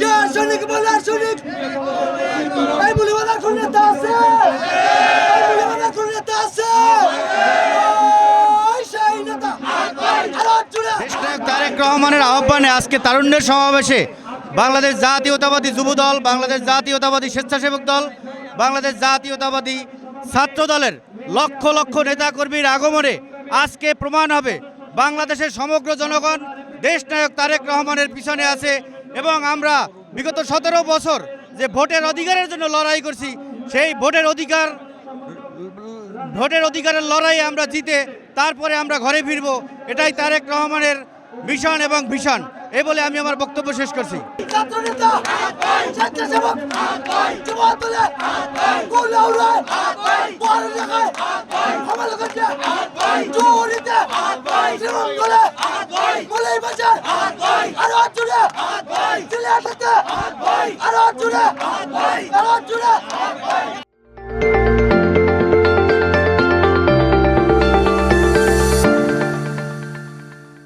যে সৈনিক সৈনিক। এই আছে? রহমানের আহ্বানে আজকে তারুণ্যের সমাবেশে বাংলাদেশ জাতীয়তাবাদী যুব দল বাংলাদেশ জাতীয়তাবাদী স্বেচ্ছাসেবক দল, বাংলাদেশ জাতীয়তাবাদী ছাত্র দলের লক্ষ লক্ষ নেতাকর্মীর আগমনে আজকে প্রমাণ হবে বাংলাদেশের সমগ্র জনগণ, দেশনায়ক তারেক রহমানের পিছনে আছে এবং আমরা বিগত সতেরো বছর যে ভোটের অধিকারের জন্য লড়াই করছি, সেই ভোটের অধিকার, ভোটের অধিকারের লড়াই আমরা জিতে তারপরে আমরা ঘরে ফিরব, এটাই তারেক রহমানের মিশন এবং ভিশন। এ বলে আমি আমার বক্তব্য শেষ করছি। আরও আসতে আরও জুড়ে। আরও জুড়ে।